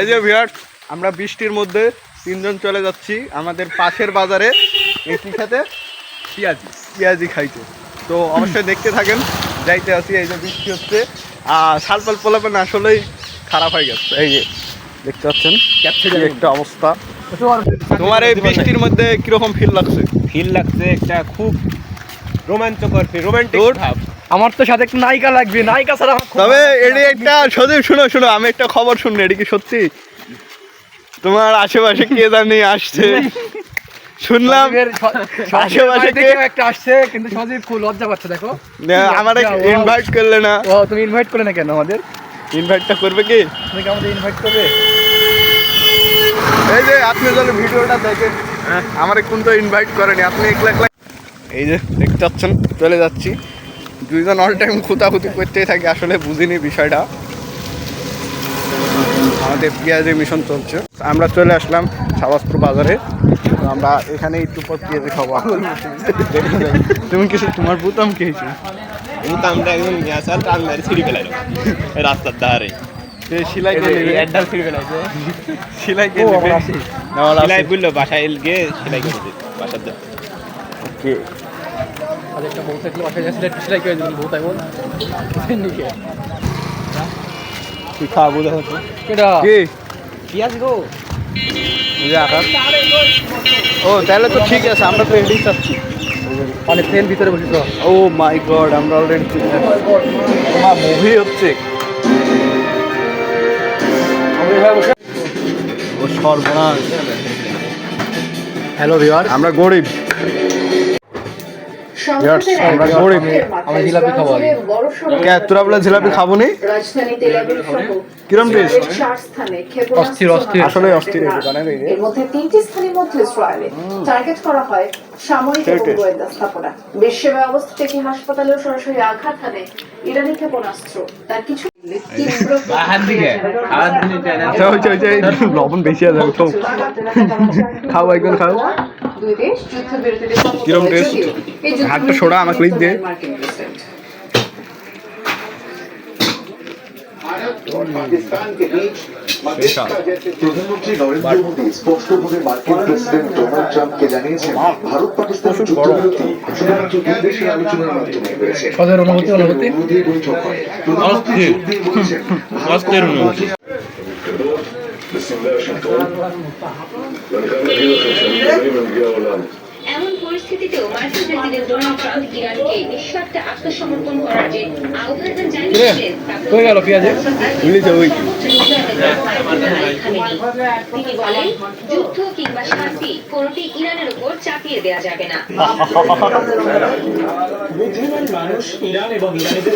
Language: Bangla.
এই যে ভিয়ার আমরা বৃষ্টির মধ্যে তিনজন চলে যাচ্ছি আমাদের পাশের বাজারে। এই কি খেতে পেঁয়াজি। পেঁয়াজি খাইতে। তো অবশ্যই দেখতে থাকেন যাইতে আছি এই যে বৃষ্টি হচ্ছে। আর সালপাল পোলাপেন আসলেই খারাপ হয়ে গেছে। এই যে দেখতে পাচ্ছেন একটা অবস্থা। তোমার এই বৃষ্টির মধ্যে কীরকম ফিল লাগছে? ফিল লাগছে একটা খুব রোমাঞ্চকর রোমান্টিক? আমার তো সাথে একটা নায়িকা লাগবে নায়িকা ছাড়া তবে এটি একটা সজীব শুনো শুনো আমি একটা খবর শুনলি এটি কি সত্যি? তোমার আশেপাশে কে জানি আসছে। শুনলাম আশেপাশে কে- একটা আসছে কিন্তু সজীব খুব লজ্জা পাচ্ছে দেখো। আমার ইনভাইট করলে না। ও তুমি ইনভাইট করলে না কেন আমাদের? ইনভাইটটা করবে কি? তুমি কি আমাদের ইনভাইট করবে? এই যে আপনি যদি ভিডিওটা দেখেন আমার কিন্তু ইনভাইট করেনি আপনি একলা একলা এই যে দেখতে পাচ্ছেন চলে যাচ্ছি। দুইজন অল টাইম খুঁতাখুতি করতেই থাকি আসলে বুঝিনি বিষয়টা। আমাদের পেঁয়াজি মিশন চলছে। আমরা চলে আসলাম সাবাসপুর বাজারে। তো আমরা এখানে একটু পর পেঁয়াজি খাব। তুমি কিছু তোমার বুতাম কি হয়েছে? আমরা একজন গ্যাসাল টান মারি ছিঁড়ি ফেলাইল। রাস্তার ধারে। সিলাই নেবে। একদম ছিঁড়ি ফেলাইছে সিলাই কে নেবে। আমার আছে। আমার সেলাই আছে। বলল বাসায় গিয়ে সেলাই করে বাসার যা খাব দেখো কেডা? কি? পেঁয়াজ গো? ও তাহলে তো ঠিক আছে আমরা তো এটাই চাচ্ছি মানে ট্রেন ভিতরে বসে তো। ও মাই গড আমরা অলরেডি মুভি হচ্ছে। ও সর্বনাশ। হ্যালো ভিউয়ার আমরা গরিব। তোরা বলে জিলাপি খাব নি রাজধানী তেল আবিব সহ কিরম টেস্ট অস্থির, অস্থির। আসলে অস্থির এই দোকানের এই যে। এর মধ্যে তিনটি স্থানের মধ্যে ইসরায়েলে টার্গেট করা হয় সামরিক এবং গোয়েন্দা স্থাপনা। বিশ্বের অবস্থিত একটি হাসপাতালেও সরাসরি আঘাত হানে ইরানি ক্ষেপণাস্ত্র। তার কিছু তীব্র আচ্ছা লবণ বেশি আছে খাও একজন খাও। দুই দেশ যুদ্ধবিরতিতে কিরম হয়েছে taste? যদিও এই হাতটা সোড়া, আমাকে লিখ দে। মার্কিন প্রেসিডেন্ট প্রধানমন্ত্রী নরেন্দ্র মোদী স্পষ্টভাবে মার্কিন প্রেসিডেন্ট ডোনাল্ড ট্রাম্পকে জানিয়েছেন ভারত পাকিস্তান যুদ্ধবিরতি শুধুমাত্র দুই দেশের আলোচনার মাধ্যমে হয়েছে সদের অনুভূতি এমন পরিস্থিতিতেও মার্কিন প্রেসিডেন্ট ডোনাল্ড ট্রাম্প ইরানকে নিঃশর্তে আত্মসমর্পণ করার যে আহ্বান গেল পেঁয়াজে? ওই। তিনি বলেন যুদ্ধ কিংবা শান্তি কোনটি ইরানের উপর চাপিয়ে দেওয়া যাবে না। বুদ্ধিমান মানুষ ইরান এবং ইরানিদের